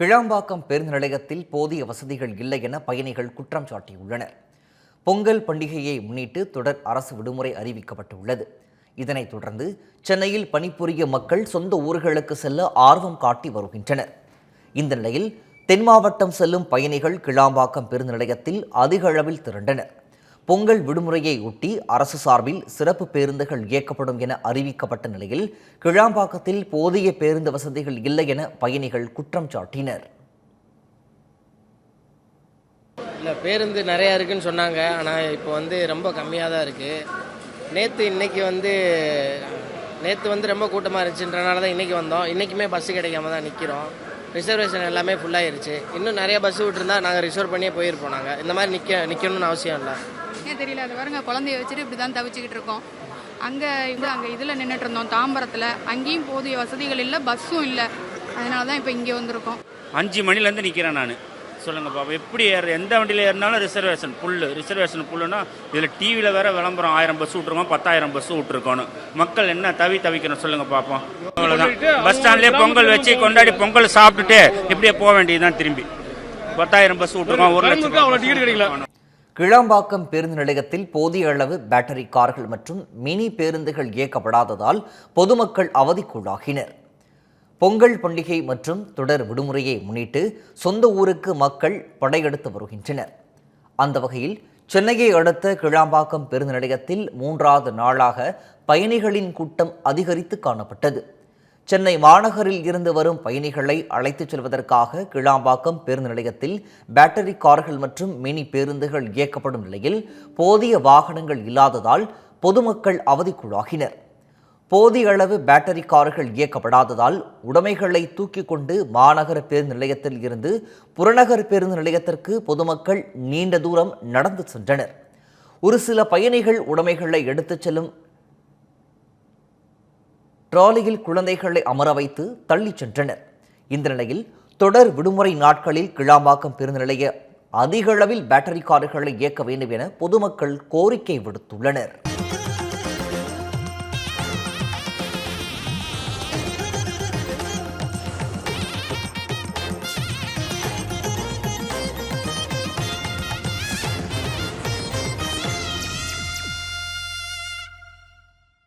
கிளாம்பாக்கம் பேருந்து நிலையத்தில் போதிய வசதிகள் இல்லை என பயணிகள் குற்றம் சாட்டியுள்ளனர். பொங்கல் பண்டிகையை முன்னிட்டு தொடர் அரசு விடுமுறை அறிவிக்கப்பட்டுள்ளது. இதனைத் தொடர்ந்து சென்னையில் பணிபுரிய மக்கள் சொந்த ஊர்களுக்கு செல்ல ஆர்வம் காட்டி வருகின்றனர். இந்த நிலையில் தென் மாவட்டம் செல்லும் பயணிகள் கிளாம்பாக்கம் பேருந்து நிலையத்தில் அதிக அளவில் திரண்டனர். பொங்கல் விடுமுறையை ஒட்டி அரசு சார்பில் சிறப்பு பேருந்துகள் இயக்கப்படும் என அறிவிக்கப்பட்ட நிலையில் கிழாம்பாக்கத்தில் போதிய பேருந்து வசதிகள் இல்லை என பயணிகள் குற்றம் சாட்டினர். இல்லை பேருந்து நிறையா இருக்குன்னு சொன்னாங்க. ஆனால் இப்போ வந்து ரொம்ப கம்மியாக தான் இருக்குது நேற்று இன்னைக்கு வந்து நேற்று வந்து ரொம்ப கூட்டமாக இருந்துச்சுன்றனால தான் இன்றைக்கி வந்தோம். இன்றைக்குமே பஸ்ஸு கிடைக்காம தான் நிற்கிறோம் ரிசர்வேஷன் எல்லாமே ஃபுல்லாகிருச்சு இன்னும் நிறைய பஸ்ஸு விட்டுருந்தா நாங்கள் ரிசர்வ் பண்ணியே போயிருப்போம் நாங்கள் இந்த மாதிரி நிற்க நிற்கணும்னு அவசியம் இல்லை. தெரியல. அது பாருங்க குழந்தைய வச்சுட்டு இப்படி தான் தவிச்சுக்கிட்டு இருக்கோம். அங்கே இது அங்கே இதில் நின்றுட்டு இருந்தோம் தாம்பரத்தில். அங்கேயும் போதிய வசதிகள் இல்லை பஸ்ஸும் இல்லை. அதனால தான் இப்போ இங்கே வந்திருக்கோம். அஞ்சு மணிலேருந்து நிற்கிறேன் நான். சொல்லுங்க பாப்பா எப்படி ஏற எந்த வண்டியில் ஏறினாலும் ரிசர்வேஷன் புல்லு ரிசர்வேஷன் புல்லுனா இதில் டிவியில் வேற விளம்பரம் ஆயிரம் பஸ் விட்ருக்கோம் பத்தாயிரம் பஸ் விட்ருக்கோணும் மக்கள் என்ன தவி தவிக்கணும் சொல்லுங்க பார்ப்போம் அவ்வளோதான் பஸ் ஸ்டாண்ட்லேயே பொங்கல் வச்சு கொண்டாடி பொங்கல் சாப்பிட்டுட்டு இப்படியே போக வேண்டியதுதான் திரும்பி. பத்தாயிரம் பஸ் விட்ருக்கோம் ஒரு லட்சம் அவ்வளோ டிக்கெட் கிடைக்கல. கிளம்பாக்கம் பேருந்து நிலையத்தில் போதிய அளவு பேட்டரி கார்கள் மற்றும் மினி பேருந்துகள் இயக்கப்படாததால் பொதுமக்கள் அவதிக்குள்ளாகினர். பொங்கல் பண்டிகை மற்றும் தொடர் விடுமுறையை முன்னிட்டு சொந்த ஊருக்கு மக்கள் படையெடுத்து வருகின்றனர். அந்த வகையில் சென்னையை அடுத்த கிளாம்பாக்கம் பேருந்து நிலையத்தில் மூன்றாவது நாளாக பயணிகளின் கூட்டம் அதிகரித்து காணப்பட்டது. சென்னை மாநகரில் இருந்து வரும் பயணிகளை அழைத்துச் செல்வதற்காக கிளாம்பாக்கம் பேருந்து நிலையத்தில் பேட்டரி கார்கள் மற்றும் மினி பேருந்துகள் இயக்கப்படும் நிலையில் போதிய வாகனங்கள் இல்லாததால் பொதுமக்கள் அவதிக்குள்ளாகினர். போதிய அளவு பேட்டரி கார்கள் இயக்கப்படாததால் உடைமைகளை தூக்கி கொண்டு மாநகர பேருந்து நிலையத்தில் இருந்து புறநகர் பேருந்து நிலையத்திற்கு பொதுமக்கள் நீண்ட தூரம் நடந்து சென்றனர். ஒரு சில பயணிகள் உடைமைகளை எடுத்துச் செல்லும் டிராலியில் குழந்தைகளை அமர வைத்து தள்ளிச் சென்றனர். இந்த நிலையில் தொடர் விடுமுறை நாட்களில் கிளாம்பாக்கம் பேருந்து நிலைய அதிக அளவில் பேட்டரி கார்களை இயக்க வேண்டும் என பொதுமக்கள் கோரிக்கை விடுத்துள்ளனர்.